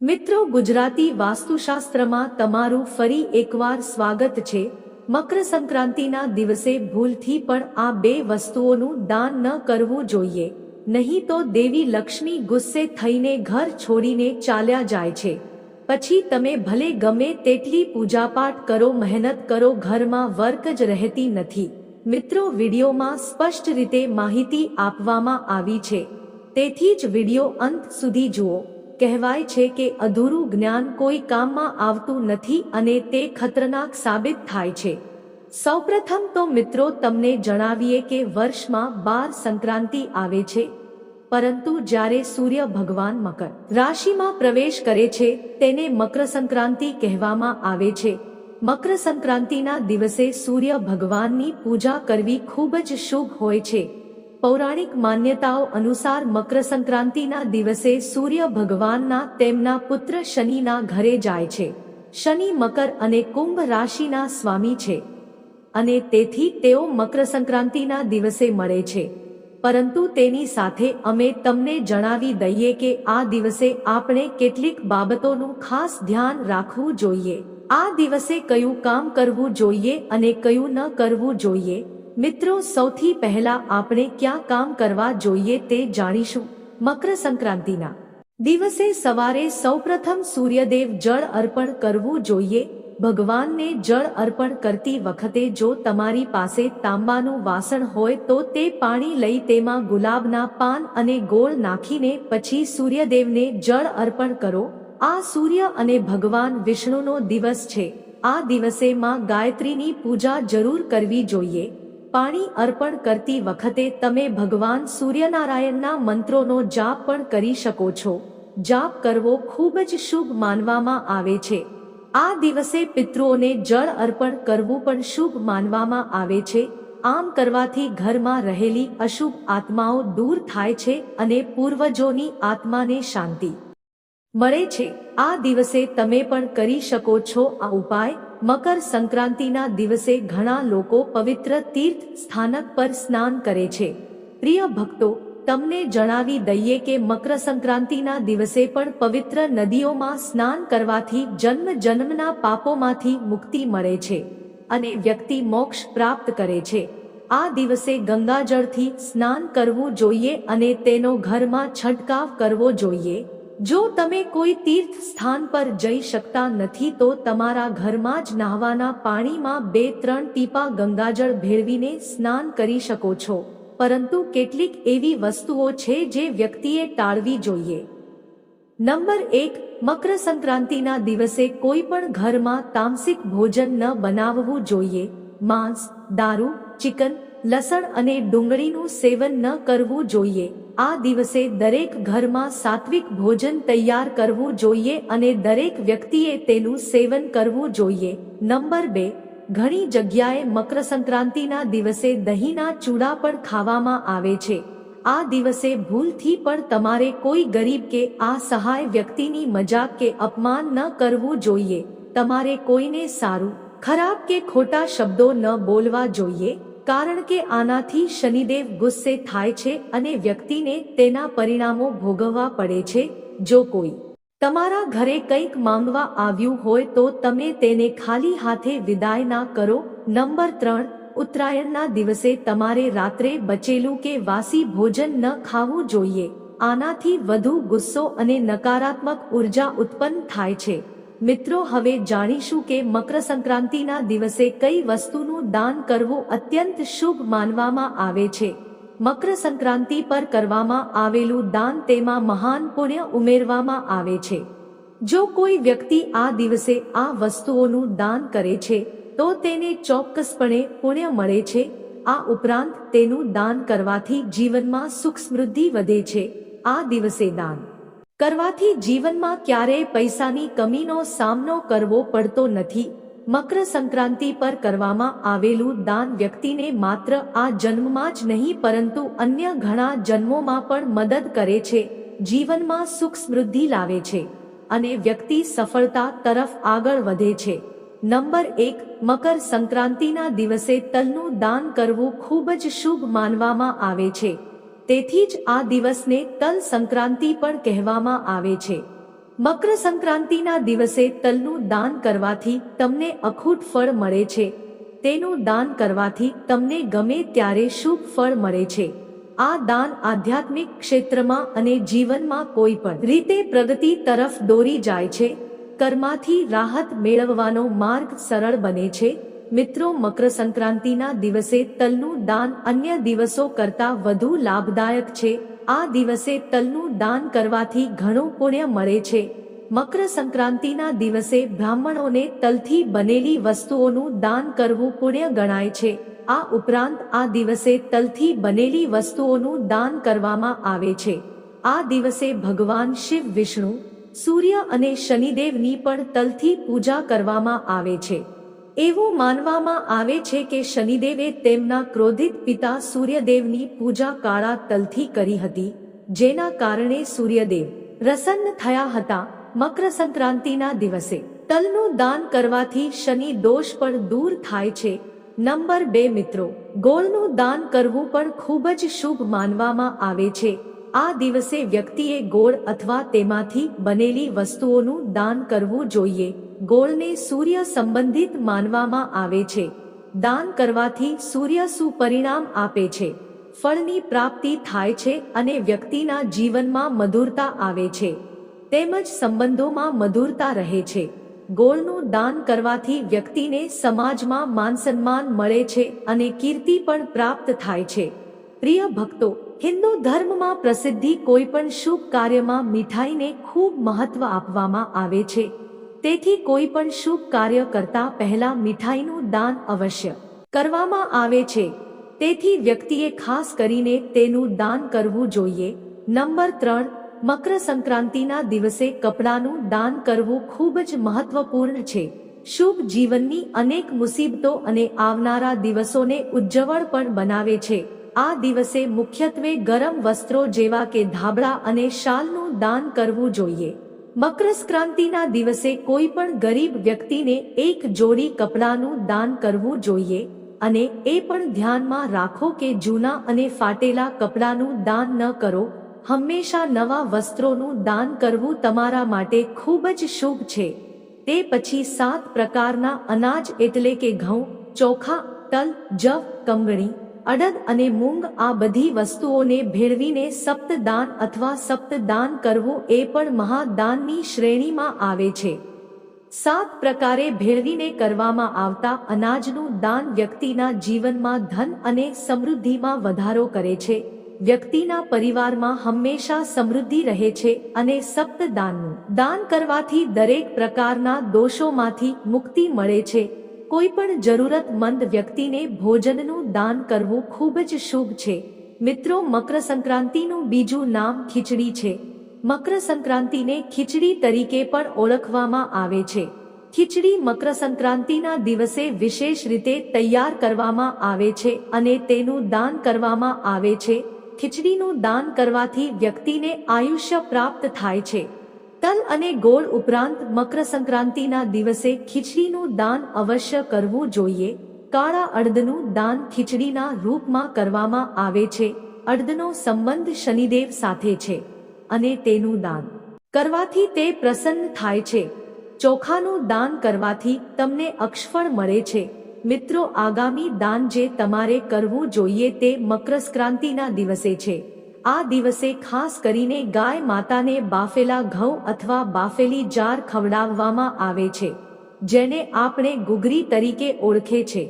મિત્રો, ગુજરાતી વાસ્તુશાસ્ત્રમાં તમારું ફરી એકવાર સ્વાગત છે. મકર સંક્રાંતિના દિવસે ભૂલથી પણ આ બે વસ્તુઓનું દાન ન કરવું જોઈએ. નહીં તો દેવી લક્ષ્મી ગુસ્સે થઈને ઘર છોડીને ચાલ્યા જાય છે. પછી તમે ભલે ગમે તેટલી પૂજાપાઠ કરો, મહેનત કરો, ઘરમાં વર્ક જ રહેતી નથી. મિત્રો, વિડીયોમાં સ્પષ્ટ રીતે માહિતી આપવામાં આવી છે. તેથી જ વીડિયો અંત સુધી જુઓ. કહેવાય છે કે અધૂરું જ્ઞાન કોઈ કામમાં આવતું નથી અને તે ખતરનાક સાબિત થાય છે. સૌપ્રથમ તો મિત્રો તમને જણાવીએ કે વર્ષમાં બાર સંક્રાંતિ આવે છે. પરંતુ જ્યારે સૂર્ય ભગવાન મકર રાશિમાં પ્રવેશ કરે છે, તેને મકર સંક્રાંતિ કહેવામાં આવે છે. મકર સંક્રાંતિના દિવસે સૂર્ય ભગવાનની પૂજા કરવી ખૂબ જ શુભ હોય છે. પૌરાણિક માન્યતાઓ અનુસાર મકર સંક્રાંતિના દિવસે સૂર્ય ભગવાનના તેમના પુત્ર શનિના ઘરે જાય છે. શનિ મકર અને કુંભ રાશિના સ્વામી છે. અને તેથી તેઓ મકર સંક્રાંતિના દિવસે મળે છે. પરંતુ તેની સાથે અમે તમને જણાવી દઈએ કે આ દિવસે આપણે કેટલીક બાબતોનું ખાસ ધ્યાન રાખવું જોઈએ. આ દિવસે કયું કામ કરવું જોઈએ અને કયું ન કરવું જોઈએ? મિત્રો, સૌથી પહેલા આપણે ક્યાં કામ કરવા જોઈએ તે જાણીશું મકર સંક્રાંતિના દિવસે સવારે સૌપ્રથમ સૂર્યદેવ જળ અર્પણ કરવું જોઈએ. ભગવાનને જળ અર્પણ કરતી વખતે જો તમારી પાસે તાંબાનું વાસણ હોય તો તે પાણી લઈ તેમાં ગુલાબના પાન અને ગોળ નાખીને પછી સૂર્યદેવને જળ અર્પણ કરો. આ સૂર્ય અને ભગવાન વિષ્ણુનો દિવસ છે. આ દિવસે માં ગાયત્રીની પૂજા જરૂર કરવી જોઈએ. પાણી અર્પણ કરતી વખતે તમે ભગવાન સૂર્યનારાયણના મંત્રોનો જાપ પણ કરી શકો છો. જાપ કરવો ખૂબ જ શુભ માનવામાં આવે છે. આ દિવસે પિતૃઓને જળ અર્પણ કરવું પણ શુભ માનવામાં આવે છે. આમ કરવાથી ઘરમાં રહેલી અશુભ આત્માઓ દૂર થાય છે અને પૂર્વજોની આત્માને શાંતિ મળે છે. આ દિવસે તમે પણ કરી શકો છો આ ઉપાય. મકર સંક્રાંતિના દિવસે ઘણા લોકો પવિત્ર તીર્થ સ્થાનક પર સ્નાન કરે છે. પ્રિય ભક્તો, તમને જણાવી દઈએ કે મકર સંક્રાંતિના દિવસે પણ પવિત્ર નદીઓમાં સ્નાન કરવાથી જન્મ જન્મના પાપોમાંથી મુક્તિ મળે છે અને વ્યક્તિ મોક્ષ પ્રાપ્ત કરે છે. આ દિવસે ગંગાજળથી સ્નાન કરવું જોઈએ અને તેનો ઘરમાં છંટકાવ કરવો જોઈએ. જો તમે કોઈ તીર્થ સ્થાન પર જઈ શકતા નથી, તો તમારા ઘરમાં જ નહાવાના પાણીમાં બે ત્રણ ટીપા ગંગાજળ ભેળવીને સ્નાન કરી શકો છો. પરંતુ કેટલીક એવી વસ્તુઓ છે જે વ્યક્તિએ ટાળવી જોઈએ. નંબર એક મકર સંક્રાંતિના દિવસે કોઈ પણ ઘરમાં તામસિક ભોજન ન બનાવવું જોઈએ. માંસ, દારૂ, ચિકન, લસણ અને ડુંગળીનું સેવન ન કરવું જોઈએ. આ દિવસે દરેક ઘરમાં સાત્વિક ભોજન તૈયાર કરવું જોઈએ અને દરેક વ્યક્તિએ તેનું સેવન કરવું જોઈએ. નંબર બે, ઘણી જગ્યાએ મકર સંક્રાંતિના દિવસે દહીંના ચૂડા પણ ખાવામાં આવે છે. આ દિવસે ભૂલથી પણ તમારે કોઈ ગરીબ કે આ સહાય વ્યક્તિની મજાક કે અપમાન ન કરવું જોઈએ. તમારે કોઈને સારું, ખરાબ કે ખોટા શબ્દો ન બોલવા જોઈએ. કારણ કે આનાથી શનિદેવ ગુસ્સે થાય છે અને વ્યક્તિને તેના પરિણામો ભોગવવા પડે છે, જો કોઈ તમારા ઘરે કંઈક માંગવા આવ્યું હોય તો તમે તેને ખાલી હાથે વિદાય ના કરો. નંબર ત્રણ, ઉત્તરાયણના દિવસે તમારે રાત્રે બચેલું કે વાસી ભોજન ન ખાવું જોઈએ. આનાથી વધુ ગુસ્સો અને નકારાત્મક ઊર્જા ઉત્પન્ન થાય છે. મિત્રો, હવે જાણીશું કે મકર સંક્રાંતિના દિવસે કઈ વસ્તુનું દાન કરવું અત્યંત શુભ માનવામાં આવે છે. મકર સંક્રાંતિ પર કરવામાં આવેલું દાન તેમાં મહાન પુણ્ય ઉમેરવામાં આવે છે. જો કોઈ વ્યક્તિ આ દિવસે આ વસ્તુઓનું દાન કરે છે, તો તેને ચોક્કસપણે પુણ્ય મળે છે. આ ઉપરાંત તેનું દાન કરવાથી જીવનમાં સુખ સમૃદ્ધિ વધે છે. આ દિવસે દાન કરવાથી જીવનમાં ક્યારેય પૈસાની કમીનો સામનો કરવો પડતો નથી. મકર સંક્રાંતિ પર કરવામાં આવેલું દાન વ્યક્તિને માત્ર આ જન્મમાં જ નહીં, પરંતુ અન્ય ઘણા જન્મોમાં પણ મદદ કરે છે, જીવનમાં સુખ સમૃદ્ધિ લાવે છે અને વ્યક્તિ સફળતા તરફ આગળ વધે છે. નંબર એક, મકર સંક્રાંતિના દિવસે તલનું દાન કરવું ખૂબ જ શુભ માનવામાં આવે છે. તેથી જ આ દિવસને તલ સંક્રાંતિ પણ કહેવામાં આવે છે. મકર સંક્રાંતિના દિવસે તલનું દાન કરવાથી તમને અખૂટ ફળ મળે છે. તેનું દાન કરવાથી તમને ગમે ત્યારે શુભ ફળ મળે છે. આ દાન આધ્યાત્મિક ક્ષેત્રમાં અને જીવનમાં કોઈ પણ રીતે પ્રગતિ તરફ દોરી જાય છે. કર્માથી રાહત મેળવવાનો માર્ગ સરળ બને છે. મિત્રો મકર સંક્રાંતિના દિવસે તલનું દાન અન્ય દિવસો કરતાં વધુ લાભદાયક છે. આ દિવસે તલનું દાન કરવાથી ઘણું પુણ્ય મળે છે. મકર સંક્રાંતિના દિવસે બ્રાહ્મણોને તલથી બનેલી વસ્તુઓનું દાન કરવું પુણ્ય ગણાય છે. આ ઉપરાંત આ દિવસે તલથી બનેલી વસ્તુઓનું દાન કરવામાં આવે છે. આ દિવસે ભગવાન શિવ, વિષ્ણુ, સૂર્ય અને શનિદેવની પણ તલથી પૂજા કરવામાં આવે છે. એવું માનવામાં આવે છે કે શનિદેવે તેમના ક્રોધિત પિતા સૂર્યદેવની પૂજા કાળા તલથી કરી હતી, જેના કારણે સૂર્યદેવ પ્રસન્ન થયા હતા મકર સંક્રાંતિના દિવસે. તલનું દાન કરવાથી શનિ દોષ પણ દૂર થાય છે. નંબર બે મિત્રો, ગોળનું દાન કરવું પણ ખૂબ જ શુભ માનવામાં આવે છે. આ દિવસે વ્યક્તિએ ગોળ અથવા તેમાંથી બનેલી વસ્તુઓનું દાન કરવું જોઈએ. ગોળને સૂર્ય સંબંધિત માનવામાં આવે છે. દાન કરવાથી સૂર્ય સુપરિણામ આપે છે. ફળની પ્રાપ્તિ થાય છે અને વ્યક્તિના જીવનમાં મધુરતા આવે છે. તેમજ સંબંધોમાં મધુરતા રહે છે. ગોળનું દાન કરવાથી વ્યક્તિને સમાજમાં માન સન્માન મળે છે અને કીર્તિ પણ પ્રાપ્ત થાય છે. પ્રિય ભક્તો હિન્દુ ધર્મમાં પ્રસિદ્ધિ કોઈ પણ શુભ કાર્યમાં મીઠાઈને ખૂબ મહત્વ આપવામાં આવે છે. તેથી કોઈ પણ શુભ કાર્ય કરતા પહેલા મીઠાઈનું દાન અવશ્ય કરવામાં આવે છે. તેથી વ્યક્તિએ ખાસ કરીને તેનું દાન કરવું જોઈએ. નંબર ત્રણ મકર સંક્રાંતિના દિવસે કપડાનું દાન કરવું ખૂબ જ મહત્વપૂર્ણ છે. શુભ જીવનની અનેક મુસીબતો અને આવનારા દિવસોને ઉજ્જવળ પણ બનાવે છે. આ દિવસે મુખ્યત્વે ગરમ વસ્ત્રો જેવા કે ધાબળા અને શાલનું દાન કરવું જોઈએ. મકર સંક્રાંતિના દિવસે કોઈ પણ ગરીબ વ્યક્તિને એક જોડી કપડાનું દાન કરવું જોઈએ અને એ પણ ધ્યાનમાં રાખો કે જૂના અને ફાટેલા કપડાનું દાન ન કરો. હંમેશા નવા વસ્ત્રોનું દાન કરવું તમારા માટે ખૂબ જ શુભ છે. તે પછી સાત પ્રકારના અનાજ એટલે કે ઘઉં, ચોખા, તલ, જવ, કંગણી અડદ અને મૂંગ આ બધી વસ્તુઓને ભેળવીને સપ્તદાન અથવા સપ્તદાન કરવું એ પણ મહાદાનની શ્રેણીમાં આવે છે. સાત પ્રકારે ભેળવીને કરવામાં આવતા અનાજનું દાન વ્યક્તિના જીવનમાં ધન અને સમૃદ્ધિમાં વધારો કરે છે. વ્યક્તિના પરિવારમાં હંમેશા સમૃદ્ધિ રહે છે અને સપ્તદાનનું દાન કરવાથી દરેક પ્રકારના દોષોમાંથી મુક્તિ મળે છે. કોઈ પણ જરૂરતમંદ વ્યક્તિને ભોજનનું દાન કરવું ખૂબ જ શુભ છે. મિત્રો મકર સંક્રાંતિનું બીજું નામ ખીચડી છે. મકર સંક્રાંતિને ખીચડી તરીકે પણ ઓળખવામાં આવે છે. ખીચડી મકર સંક્રાંતિના દિવસે વિશેષ રીતે તૈયાર કરવામાં આવે છે અને તેનું દાન કરવામાં આવે છે. ખીચડીનું દાન કરવાથી વ્યક્તિને આયુષ્ય પ્રાપ્ત થાય છે. તલ અને ગોળ ઉપરાંત મકર સંક્રાંતિના દિવસે ખીચડીનું દાન અવશ્ય કરવું જોઈએ. કાળા અડદનું દાન ખીચડીના રૂપમાં કરવામાં આવે છે. અડદનો સંબંધ શનિદેવ સાથે છે અને તેનું દાન કરવાથી તે પ્રસન્ન થાય છે. ચોખાનું દાન કરવાથી તમને અક્ષફળ મળે છે. મિત્રો, આગામી દાન જે તમારે કરવું જોઈએ તે મકર સંક્રાંતિના દિવસે છે. આ દિવસે ખાસ કરીને ગાય માતાને બાફેલા ઘઉં અથવા બાફેલી જાર ખવડાવવામાં આવે છે, જેને આપણે ગુગરી તરીકે ઓળખે છે.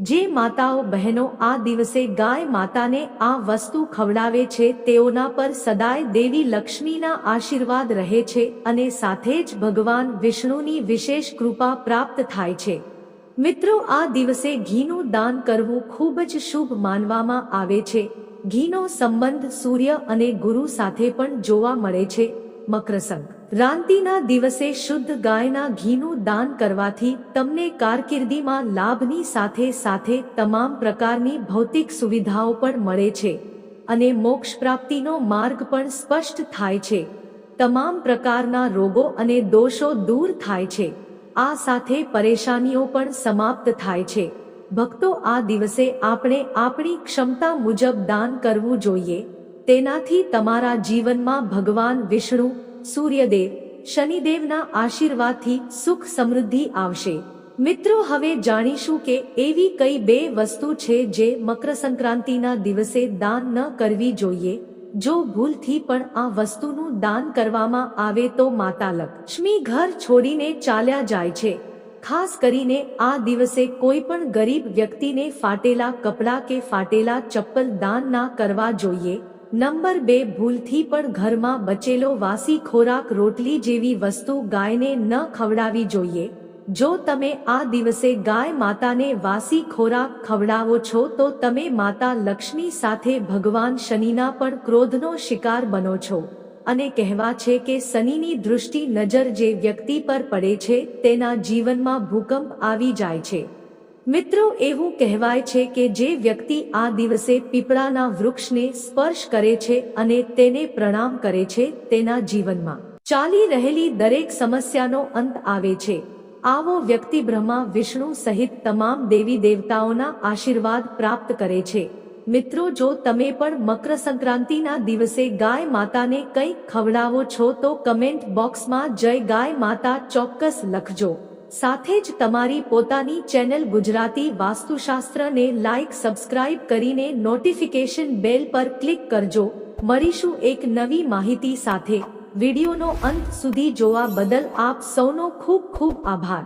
જે માતાઓ બહેનો આ દિવસે ગાય માતાને આ વસ્તુ ખવડાવે છે, તેઓના પર સદાય દેવી લક્ષ્મીના આશીર્વાદ રહે છે અને સાથે જ ભગવાન વિષ્ણુની વિશેષ કૃપા પ્રાપ્ત થાય છે. મિત્રો, આ દિવસે ઘીનું દાન કરવું ખૂબ જ શુભ માનવામાં આવે છે. ઘીનો સંબંધ સૂર્ય અને ગુરુ સાથે પણ જોવા મળે છે. મકર રાંતિના દિવસે શુદ્ધ ગાયના ઘીનું દાન કરવાથી તમને કારકિર્દીમાં લાભની સાથે સાથે તમામ પ્રકારની ભૌતિક સુવિધાઓ પણ મળે છે અને મોક્ષ પ્રાપ્તિનો માર્ગ પણ સ્પષ્ટ થાય છે. તમામ પ્રકારના રોગો અને દોષો દૂર થાય છે. આ સાથે પરેશાનીઓ પણ સમાપ્ત થાય છે. ભક્તો આ દિવસે આપણે આપણી ક્ષમતા મુજબ દાન કરવું જોઈએ. તેનાથી તમારા જીવનમાં ભગવાન વિષ્ણુ, સૂર્યદેવ, શનિદેવના આશીર્વાદથી સુખ સમૃદ્ધિ આવશે. મિત્રો, હવે જાણીશું કે એવી કઈ બે વસ્તુ છે જે મકર સંક્રાંતિના દિવસે દાન ન કરવી જોઈએ. જો ભૂલથી પણ આ વસ્તુનું દાન કરવામાં આવે તો માતા લક્ષ્મી ઘર છોડીને ચાલ્યા જાય છે. ખાસ કરીને આ દિવસે કોઈ પણ ગરીબ વ્યક્તિને ફાટેલા કપડાં કે ફાટેલા ચપ્પલ દાન ના કરવા જોઈએ. નંબર બે, ભૂલથી પણ ઘરમાં બચેલો વાસી ખોરાક રોટલી જેવી વસ્તુ ગાયને ન ખવડાવી જોઈએ. જો તમે આ દિવસે ગાય માતાને વાસી ખોરાક ખવડાવો છો તો તમે માતા લક્ષ્મી સાથે ભગવાન શનિના પણ ક્રોધનો શિકાર બનો છો. અને કહેવા છે કે શનિની દૃષ્ટિ નજર જે વ્યક્તિ પર પડે છે, તેના જીવનમાં ભૂકંપ આવી જાય છે. મિત્રો, એવું કહેવાય છે કે જે વ્યક્તિ આ દિવસે પીપળાના વૃક્ષને સ્પર્શ કરે છે અને તેને પ્રણામ કરે છે, તેના જીવનમાં ચાલી રહેલી દરેક સમસ્યાનો અંત આવે છે. આવો વ્યક્તિ બ્રહ્મા, વિષ્ણુ સહિત તમામ દેવી દેવતાઓના આશીર્વાદ પ્રાપ્ત કરે છે. મિત્રો, જો તમે પણ મકર સંક્રાંતિના દિવસે ગાય માતાને કંઈક ખવડાવો છો, તો કમેન્ટ બોક્સમાં જય ગાય માતા ચોક્કસ લખજો. સાથે જ તમારી પોતાની ચેનલ ગુજરાતી વાસ્તુશાસ્ત્રને લાઈક, સબસ્ક્રાઇબ કરીને નોટિફિકેશન બેલ પર ક્લિક કરજો. મળીશું એક નવી માહિતી સાથે. વિડીયોનો અંત સુધી જોવા બદલ આપ સૌનો ખૂબ ખૂબ આભાર.